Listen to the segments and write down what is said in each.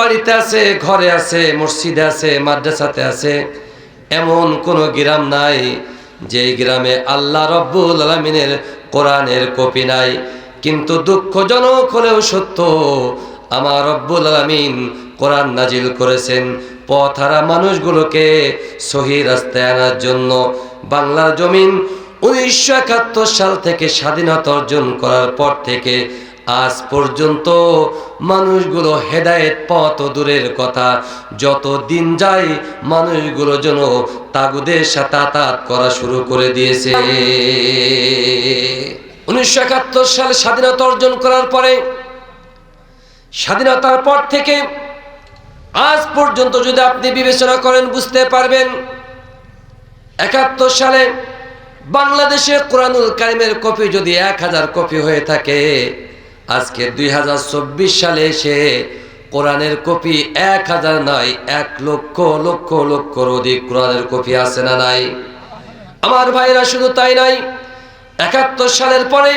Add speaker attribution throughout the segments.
Speaker 1: বাড়িতে আছে, ঘরে আছে, মসজিদে আছে, মাদ্রাসাতে আছে, এমন কোনো গ্রাম নাই যে গ্রামে আল্লাহ রব্বুল আলমিনের কোরআনের কপি নাই। কিন্তু দুঃখজনক হলেও সত্য, আমার রব্বুল আলমিন কোরআন নাজিল করেছেন পথহারা মানুষগুলোকে সহি রাস্তায় আনার জন্য। বাংলার জমিন উনিশশো একাত্তর সাল থেকে স্বাধীনতা অর্জন করার পর থেকে আজ পর্যন্ত মানুষগুলো হেদায়েত পথ দূরের কথা। যত দিন যায়, মানুষগুলো যেন তাগুদের সাথে আতাত করা শুরু করে দিয়েছে। উনিশশো একাত্তর সালে স্বাধীনতা অর্জন করার পরে, স্বাধীনতার পর থেকে আজ পর্যন্ত যদি আপনি বিবেচনা করেন, বুঝতে পারবেন, একাত্তর সালে বাংলাদেশে কোরআনুল কারিমের কপি যদি এক হাজার কপি হয়ে থাকে আজকে দুই হাজার চব্বিশ সালে এসে কোরআনের কপি এক হাজার নয়, এক লক্ষ লক্ষ, লক্ষর অধিক কোরআনের কপি আছে না নাই? আমার ভাইরা, শুধু তাই নাই একাত্তর সালের পরে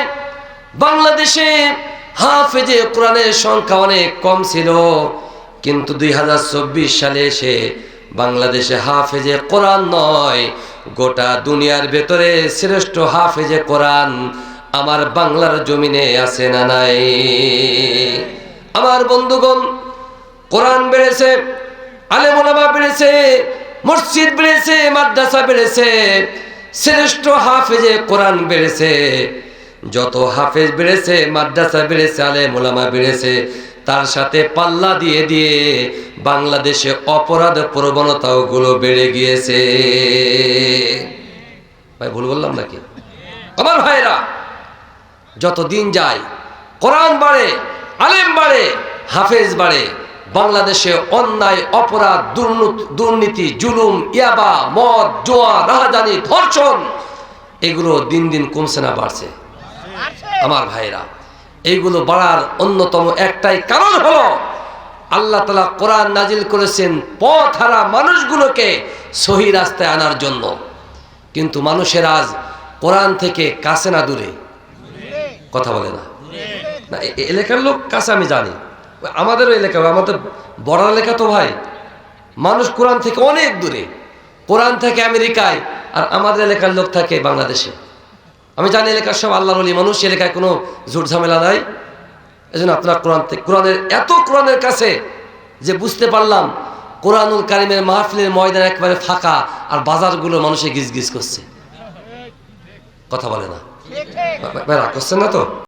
Speaker 1: বাংলাদেশে হাফেজে কোরআনের সংখ্যা অনেক কম ছিল, কিন্তু দুই হাজার চব্বিশ সালে এসে বাংলাদেশে হাফেজে কোরআন নয়, গোটা দুনিয়ার ভেতরে শ্রেষ্ঠ হাফেজে কোরআন আমার বাংলার জমিনে আছে না নাই? আমার বন্ধুগণ, কোরআন বেড়েছে, আলেমোলামা বেড়েছে, মসজিদ বেড়েছে, মাদ্রাসা বেড়েছে, শ্রেষ্ঠ হাফেজে কোরআন বেড়েছে। যত হাফেজ বেড়েছে, মাদ্রাসা বেড়েছে, আলেমোলামা বেড়েছে, তার সাথে পাল্লা দিয়ে দিয়ে বাংলাদেশে অপরাধ প্রবণতাও গুলো বেড়ে গিয়েছে। ভাই, ভুল বললাম নাকি? আমার ভাইরা যত দিন যায়, কোরআন বাড়ে, আলেম বাড়ে, হাফেজ বাড়ে, বাংলাদেশে অন্যায়, অপরাধ, দুর্নীতি- জুলুম, ইয়াবা, মদ, জোয়া, রাহাজানি, ধর্ষণ, এগুলো দিন দিন কমছে না, বাড়ছে। আমার ভাইরা এইগুলো বাড়ার অন্যতম একটাই কারণ হলো, আল্লাহ তালা কোরআন নাজিল করেছেন পথ হারা মানুষগুলোকে সহি রাস্তায় আনার জন্য। কিন্তু মানুষের আজ কোরআন থেকে কাছে না দূরে। কথা বলে না। না এলাকার লোক কাছে আমি জানি। আমাদেরও এলাকা আমাদের বড় এলাকা তো ভাই। মানুষ কোরআন থেকে অনেক দূরে। কোরআন থেকে আমেরিকায়, আর আমাদের এলাকার লোক থাকে বাংলাদেশে। আমি জানি এলাকার সব আল্লাহর অলি মানুষ এলাকায় কোনো ঝুট ঝামেলা নাই। এই জন্য আপনার কোরআন থেকে, কোরআনের, এত কোরআনের কাছে যে বুঝতে পারলাম, কোরআনুল কারিমের মাহফিলের ময়দান একবারে ফাঁকা, আর বাজারগুলো মানুষে গিজ গিজ করছে। কথা বলে না। ভাই রাগ করছেন না তো?